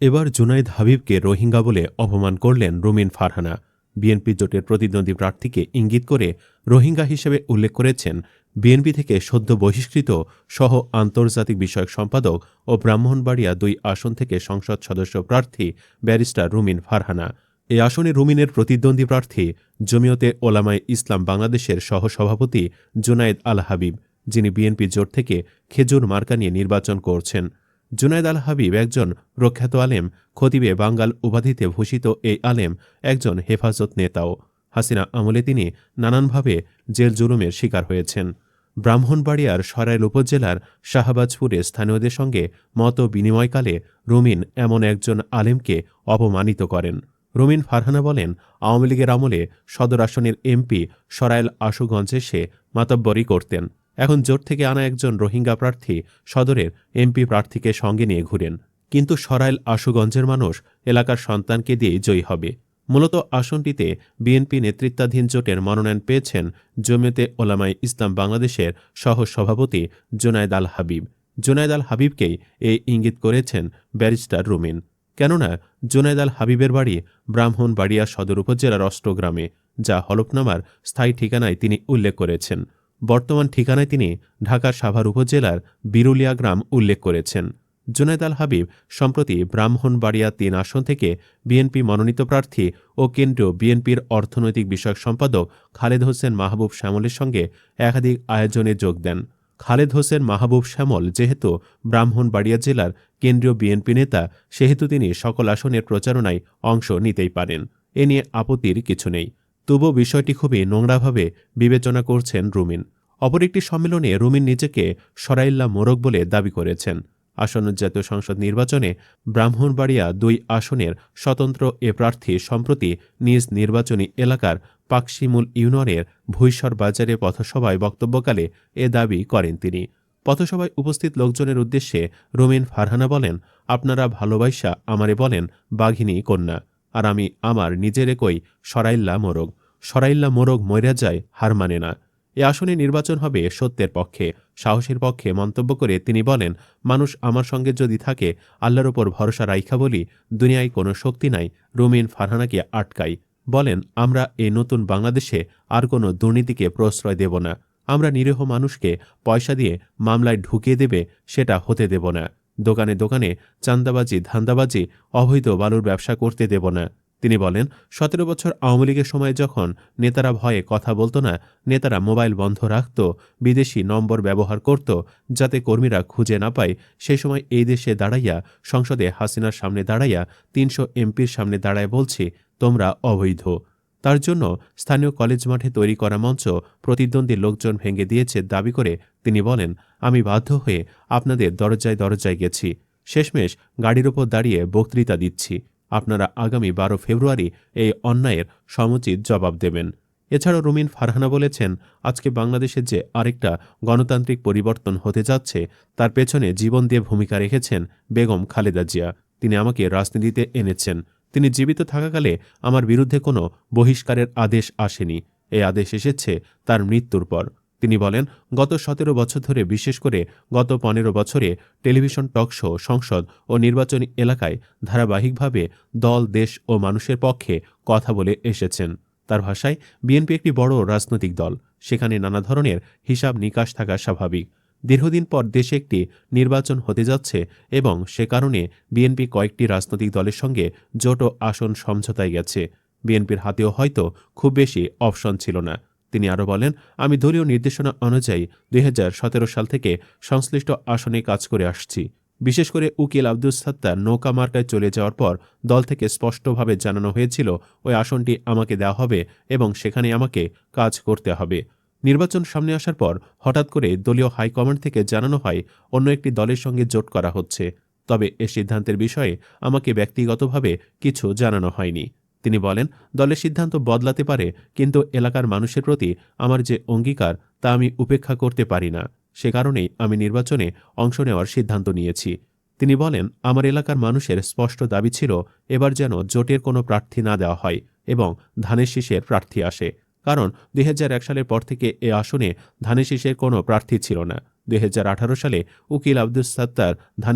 এবার জুনাইদ হাবিবকে রোহিঙ্গা বলে অপমান করলেন রুমিন ফারহানা। বিএনপি জোটের প্রতিদ্বন্দ্বী প্রার্থীকে ইঙ্গিত করে রোহিঙ্গা হিসেবে উল্লেখ করেছেন বিএনপি থেকে সদ্য বহিষ্কৃত সহ আন্তর্জাতিক বিষয়ক সম্পাদক ও ব্রাহ্মণবাড়িয়া দুই আসন থেকে সংসদ সদস্য প্রার্থী ব্যারিস্টার রুমিন ফারহানা। এই আসনে রুমিনের প্রতিদ্বন্দ্বী প্রার্থী জমিয়তে ওলামায় ইসলাম বাংলাদেশের সহসভাপতি জুনায়েদ আল হাবিব, যিনি বিএনপি জোট থেকে খেজুর মার্কা নিয়ে নির্বাচন করছেন। জুনায়দ আল হাবিব একজন প্রখ্যাত আলেম, খতিবে বাঙ্গাল উপাধিতে ভূষিত এই আলেম একজন হেফাজত নেতাও। হাসিনা আমলে তিনি নানানভাবে জেল জুলুমের শিকার হয়েছেন। ব্রাহ্মণবাড়িয়ার সরাইল উপজেলার শাহবাজপুরে স্থানীয়দের সঙ্গে মত বিনিময়কালে রুমিন এমন একজন আলেমকে অপমানিত করেন। রুমিন ফারহানা বলেন, আওয়ামী লীগের আমলে সদর আসনের এমপি সরাইল আশুগঞ্জে সে মাতব্বরি করতেন। এখন জোট থেকে আনা একজন রোহিঙ্গা প্রার্থী সদরের এমপি প্রার্থীকে সঙ্গে নিয়ে ঘুরেন। কিন্তু সরাইল আশুগঞ্জের মানুষ এলাকার সন্তানকে দিয়েই জয়ী হবে। মূলত আসনটিতে বিএনপি নেতৃত্বাধীন জোটের মনোনয়ন পেয়েছেন জমিয়তে ওলামাই ইসলাম বাংলাদেশের সহ সভাপতি জোনায়দ আল হাবিব। জোনায়দ আল হাবিবকেই এই ইঙ্গিত করেছেন ব্যারিস্টার রুমিন। কেননা জোনায়দ আল হাবিবের বাড়ি ব্রাহ্মণবাড়িয়া সদর উপজেলার অষ্টগ্রামে, যা হলফনামার স্থায়ী ঠিকানায় তিনি উল্লেখ করেছেন। বর্তমান ঠিকানায় তিনি ঢাকার সাভার উপজেলার বিরুলিয়া গ্রাম উল্লেখ করেছেন। জুনায়দ আল হাবিব সম্প্রতি ব্রাহ্মণবাড়িয়া তিন আসন থেকে বিএনপি মনোনীত প্রার্থী ও কেন্দ্রীয় বিএনপির অর্থনৈতিক বিষয়ক সম্পাদক খালেদ হোসেন মাহবুব শ্যামলের সঙ্গে একাধিক আয়োজনে যোগ দেন। খালেদ হোসেন মাহবুব শ্যামল যেহেতু ব্রাহ্মণবাড়িয়া জেলার কেন্দ্রীয় বিএনপি নেতা, সেহেতু তিনি সকল আসনের প্রচারণায় অংশ নিতেই পারেন। এ নিয়ে আপত্তির কিছু নেই। তবুও বিষয়টি খুবই নোংরাভাবে বিবেচনা করছেন রুমিন। অপর একটি সম্মেলনে রুমিন নিজেকে সরাইল্লা মোরগ বলে দাবি করেছেন। আসন্ন জাতীয় সংসদ নির্বাচনে ব্রাহ্মণবাড়িয়া দুই আসনের স্বতন্ত্র এ প্রার্থী সম্প্রতি নিজ নির্বাচনী এলাকার পাকশিমুল ইউনিয়নের ভুইসর বাজারে পথসভায় বক্তব্যকালে এ দাবি করেন তিনি। পথসভায় উপস্থিত লোকজনের উদ্দেশ্যে রুমিন ফারহানা বলেন, আপনারা ভালোবাসা আমারে বলেন, বাঘিনী কন্যা। আর আমি আমার নিজের একই সরাইল্লা মোরগ। সরাইল্লা মোরগ মইরা যায়, হার মানে না। এ আসনে নির্বাচন হবে সত্যের পক্ষে, সাহসের পক্ষে মন্তব্য করে তিনি বলেন, মানুষ আমার সঙ্গে যদি থাকে, আল্লাহর ওপর ভরসা রাইখা বলি, দুনিয়ায় কোনো শক্তি নাই, রুমিন ফারহানাকে আটকাই। বলেন, আমরা এই নতুন বাংলাদেশে আর কোনো দুর্নীতিকে প্রশ্রয় দেব না। আমরা নিরীহ মানুষকে পয়সা দিয়ে মামলায় ঢুকিয়ে দেবে, সেটা হতে দেব না। দোকানে দোকানে চান্দাবাজি, ধান্দাবাজি, অবৈধ বালুর ব্যবসা করতে দেব না। তিনি বলেন, সতেরো বছর আওয়ামী লীগের সময় যখন নেতারা ভয়ে কথা বলতো না, নেতারা মোবাইল বন্ধ রাখত, বিদেশি নম্বর ব্যবহার করত, যাতে কর্মীরা খুঁজে না পায় সেই সময় এই দেশে দাঁড়াইয়া, সংসদে হাসিনার সামনে দাঁড়াইয়া, তিনশো এমপির সামনে দাঁড়ায় বলছি, তোমরা অবৈধ। তার জন্য স্থানীয় কলেজ মাঠে তৈরি করা মঞ্চ প্রতিদ্বন্দ্বী লোকজন ভেঙে দিয়েছে দাবি করে তিনি বলেন, আমি বাধ্য হয়ে আপনাদের দরজায় দরজায় গেছি। শেষমেশ গাড়ির ওপর দাঁড়িয়ে বক্তৃতা দিচ্ছি। আপনারা আগামী বারো ফেব্রুয়ারি এই অন্যায়ের সমুচিত জবাব দেবেন। এছাড়াও রুমিন ফারহানা বলেছেন, আজকে বাংলাদেশে যে আরেকটা গণতান্ত্রিক পরিবর্তন হতে যাচ্ছে, তার পেছনে জীবন দিয়ে ভূমিকা রেখেছেন বেগম খালেদা জিয়া। তিনি আমাকে রাজনীতিতে এনেছেন। তিনি জীবিত থাকাকালে আমার বিরুদ্ধে কোনো বহিষ্কারের আদেশ আসেনি। এই আদেশ এসেছে তার মৃত্যুর পর। তিনি বলেন, গত সতেরো বছর ধরে, বিশেষ করে গত পনেরো বছরে, টেলিভিশন টক শো, সংসদ ও নির্বাচনী এলাকায় ধারাবাহিকভাবে দল, দেশ ও মানুষের পক্ষে কথা বলে এসেছেন। তার ভাষায়, বিএনপি একটি বড় রাজনৈতিক দল। সেখানে নানা ধরনের হিসাব নিকাশ থাকা স্বাভাবিক। দীর্ঘদিন পর দেশে একটি নির্বাচন হতে যাচ্ছে এবং সে কারণে বিএনপি কয়েকটি রাজনৈতিক দলের সঙ্গে জোট আসন সমঝোতায় গেছে। বিএনপির হাতেও হয়তো খুব বেশি অপশন ছিল না। তিনি আরও বলেন, আমি দলীয় নির্দেশনা অনুযায়ী দুই হাজার সতেরো সাল থেকে সংশ্লিষ্ট আসনে কাজ করে আসছি। বিশেষ করে উকিল আব্দুল সাত্তার নৌকা মার্কায় চলে যাওয়ার পর দল থেকে স্পষ্টভাবে জানানো হয়েছিল, ওই আসনটি আমাকে দেওয়া হবে এবং সেখানে আমাকে কাজ করতে হবে। নির্বাচন সামনে আসার পর হঠাৎ করে দলীয় হাইকমান্ড থেকে জানানো হয়, অন্য একটি দলের সঙ্গে জোট করা হচ্ছে। তবে এ সিদ্ধান্তের বিষয়ে আমাকে ব্যক্তিগতভাবে কিছু জানানো হয়নি। তিনি বলেন, দলের সিদ্ধান্ত বদলাতে পারে, কিন্তু এলাকার মানুষের প্রতি আমার যে অঙ্গীকার, তা আমি উপেক্ষা করতে পারি না। সে কারণেই আমি নির্বাচনে অংশ নেওয়ার সিদ্ধান্ত নিয়েছি। তিনি বলেন, আমার এলাকার মানুষের স্পষ্ট দাবি ছিল, এবার যেন জোটের কোনো প্রার্থী না দেওয়া হয় এবং ধানের শীষের প্রার্থী আসে। কারণ দুই হাজার এক সালের পর থেকে এ আসনে ধানের শীষের কোনো প্রার্থী ছিল না। দুই হাজার আঠারো সালে উকিল আব্দুস সাত্তার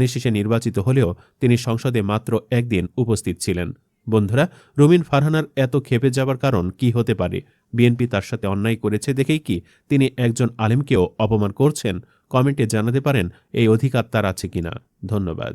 শীষে নির্বাচিত হলেও তিনি সংসদে মাত্র একদিন উপস্থিত ছিলেন। বন্ধুরা, রুমিন ফারহানার এত খেপে যাবার কারণ কি হতে পারে? বিএনপি তার সাথে অন্যায় করেছে দেখেই কি তিনি একজন আলেমকেও অপমান করছেন? কমেন্টে জানাতে পারেন এই অধিকার তার আছে কিনা। ধন্যবাদ।